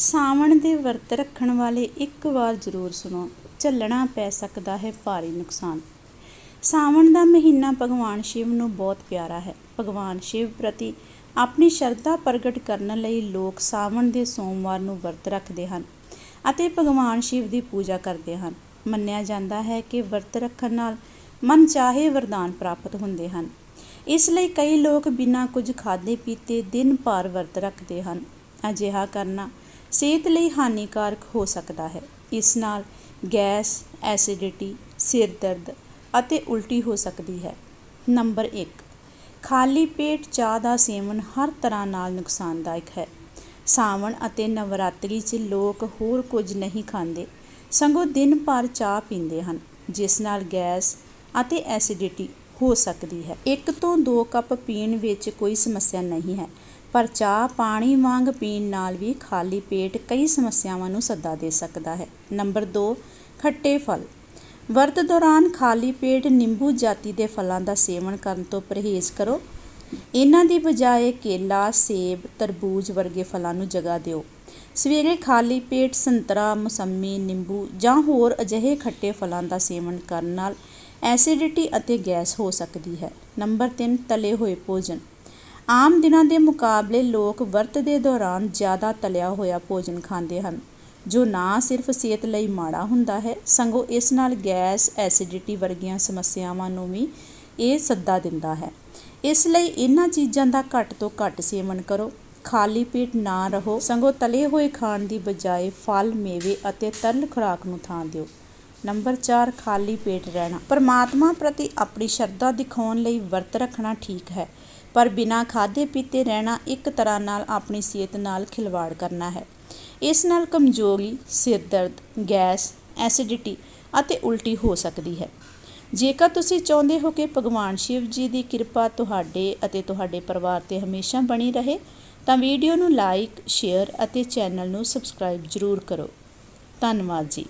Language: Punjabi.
ਸਾਵਣ ਦੇ ਵਰਤ ਰੱਖਣ ਵਾਲੇ ਇੱਕ ਵਾਰ ਜ਼ਰੂਰ ਸੁਣੋ, ਝੱਲਣਾ ਪੈ ਸਕਦਾ ਹੈ ਭਾਰੀ ਨੁਕਸਾਨ। ਸਾਵਣ ਦਾ ਮਹੀਨਾ ਭਗਵਾਨ ਸ਼ਿਵ ਨੂੰ ਬਹੁਤ ਪਿਆਰਾ ਹੈ। ਭਗਵਾਨ ਸ਼ਿਵ ਪ੍ਰਤੀ ਆਪਣੀ ਸ਼ਰਧਾ ਪ੍ਰਗਟ ਕਰਨ ਲਈ ਲੋਕ ਸਾਵਣ ਦੇ ਸੋਮਵਾਰ ਨੂੰ ਵਰਤ ਰੱਖਦੇ ਹਨ ਅਤੇ ਭਗਵਾਨ ਸ਼ਿਵ ਦੀ ਪੂਜਾ ਕਰਦੇ ਹਨ। ਮੰਨਿਆ ਜਾਂਦਾ ਹੈ ਕਿ ਵਰਤ ਰੱਖਣ ਨਾਲ ਮਨ ਚਾਹੇ ਵਰਦਾਨ ਪ੍ਰਾਪਤ ਹੁੰਦੇ ਹਨ। ਇਸ ਲਈ ਕਈ ਲੋਕ ਬਿਨਾਂ ਕੁਝ ਖਾਦੇ ਪੀਤੇ ਦਿਨ ਭਰ ਵਰਤ ਰੱਖਦੇ ਹਨ। ਅਜਿਹਾ ਕਰਨਾ ਸਿਹਤ ਲਈ ਹਾਨੀਕਾਰਕ ਹੋ ਸਕਦਾ ਹੈ। ਇਸ ਨਾਲ ਗੈਸ, ਐਸਿਡਿਟੀ, ਸਿਰ ਦਰਦ ਅਤੇ ਉਲਟੀ ਹੋ ਸਕਦੀ ਹੈ। ਨੰਬਰ 1 ਖਾਲੀ ਪੇਟ ਚਾਹ ਦਾ ਸੇਵਨ ਹਰ ਤਰ੍ਹਾਂ ਨਾਲ ਨੁਕਸਾਨਦਾਇਕ ਹੈ। ਸਾਵਣ ਅਤੇ ਨਵਰਾਤਰੀ 'ਚ ਲੋਕ ਹੋਰ ਕੁਝ ਨਹੀਂ ਖਾਂਦੇ, ਸਗੋਂ ਦਿਨ ਭਰ ਚਾਹ ਪੀਂਦੇ ਹਨ, ਜਿਸ ਨਾਲ ਗੈਸ ਅਤੇ ਐਸਿਡਿਟੀ ਹੋ ਸਕਦੀ ਹੈ। ਇੱਕ ਤੋਂ ਦੋ ਕੱਪ ਪੀਣ ਵਿੱਚ ਕੋਈ ਸਮੱਸਿਆ ਨਹੀਂ ਹੈ। ਪਰ ਚਾਹ ਪਾਣੀ ਵਾਂਗ ਪੀਣ ਨਾਲ ਵੀ ਖਾਲੀ ਪੇਟ ਕਈ ਸਮੱਸਿਆਵਾਂ ਨੂੰ ਸੱਦਾ ਦੇ ਸਕਦਾ ਹੈ। ਨੰਬਰ 2 ਖੱਟੇ ਫਲ। ਵਰਤ ਦੌਰਾਨ ਖਾਲੀ ਪੇਟ ਨਿੰਬੂ ਜਾਤੀ ਦੇ ਫਲਾਂ ਦਾ ਸੇਵਨ ਕਰਨ ਤੋਂ ਪਰਹੇਜ਼ ਕਰੋ। ਇਹਨਾਂ ਦੀ ਬਜਾਏ ਕੇਲਾ, ਸੇਬ, ਤਰਬੂਜ ਵਰਗੇ ਫਲਾਂ ਨੂੰ ਜਗ੍ਹਾ ਦਿਓ। ਸਵੇਰੇ ਖਾਲੀ ਪੇਟ ਸੰਤਰਾ, ਮੌਸਮੀ, ਨਿੰਬੂ ਜਾਂ ਹੋਰ ਅਜਿਹੇ ਖੱਟੇ ਫਲਾਂ ਦਾ ਸੇਵਨ ਕਰਨ ਨਾਲ ਐਸਿਡਿਟੀ ਅਤੇ ਗੈਸ ਹੋ ਸਕਦੀ ਹੈ। ਨੰਬਰ 3 ਤਲੇ ਹੋਏ ਭੋਜਨ। ਆਮ ਦਿਨਾਂ ਦੇ ਮੁਕਾਬਲੇ ਲੋਕ ਵਰਤ ਦੇ ਦੌਰਾਨ ਜ਼ਿਆਦਾ ਤਲਿਆ ਹੋਇਆ ਭੋਜਨ ਖਾਂਦੇ ਹਨ, ਜੋ ਨਾ ਸਿਰਫ ਸਿਹਤ ਲਈ ਮਾੜਾ ਹੁੰਦਾ ਹੈ, ਸਗੋਂ ਇਸ ਨਾਲ ਗੈਸ, ਐਸਿਡਿਟੀ ਵਰਗੀਆਂ ਸਮੱਸਿਆਵਾਂ ਨੂੰ ਵੀ ਇਹ ਸੱਦਾ ਦਿੰਦਾ ਹੈ। ਇਸ ਲਈ ਇਹਨਾਂ ਚੀਜ਼ਾਂ ਦਾ ਘੱਟ ਤੋਂ ਘੱਟ ਸੇਵਨ ਕਰੋ। ਖਾਲੀ ਪੇਟ ਨਾ ਰਹੋ, ਸਗੋਂ ਤਲੇ ਹੋਏ ਖਾਣ ਦੀ ਬਜਾਏ ਫਲ, ਮੇਵੇ ਅਤੇ ਤਰਲ ਖੁਰਾਕ ਨੂੰ ਥਾਂ ਦਿਓ। ਨੰਬਰ 4 ਖਾਲੀ ਪੇਟ ਰਹਿਣਾ। ਪਰਮਾਤਮਾ ਪ੍ਰਤੀ ਆਪਣੀ ਸ਼ਰਧਾ ਦਿਖਾਉਣ ਲਈ ਵਰਤ ਰੱਖਣਾ ਠੀਕ ਹੈ। ਪਰ ਬਿਨਾਂ ਖਾਦੇ ਪੀਤੇ ਰਹਿਣਾ ਇੱਕ ਤਰ੍ਹਾਂ ਨਾਲ ਆਪਣੀ ਸਿਹਤ ਨਾਲ ਖਿਲਵਾੜ ਕਰਨਾ ਹੈ। ਇਸ ਨਾਲ ਕਮਜ਼ੋਰੀ, ਸਿਰ ਦਰਦ, ਗੈਸ, ਐਸਿਡਿਟੀ ਅਤੇ ਉਲਟੀ ਹੋ ਸਕਦੀ ਹੈ। ਜੇਕਰ ਤੁਸੀਂ ਚਾਹੁੰਦੇ ਹੋ ਕਿ ਭਗਵਾਨ ਸ਼ਿਵ ਜੀ ਦੀ ਕਿਰਪਾ ਤੁਹਾਡੇ ਅਤੇ ਤੁਹਾਡੇ ਪਰਿਵਾਰ ਤੇ ਹਮੇਸ਼ਾ ਬਣੀ ਰਹੇ, ਤਾਂ ਵੀਡੀਓ ਨੂੰ ਲਾਈਕ, ਸ਼ੇਅਰ ਅਤੇ ਚੈਨਲ ਨੂੰ ਸਬਸਕ੍ਰਾਈਬ ਜ਼ਰੂਰ ਕਰੋ। ਧੰਨਵਾਦ ਜੀ।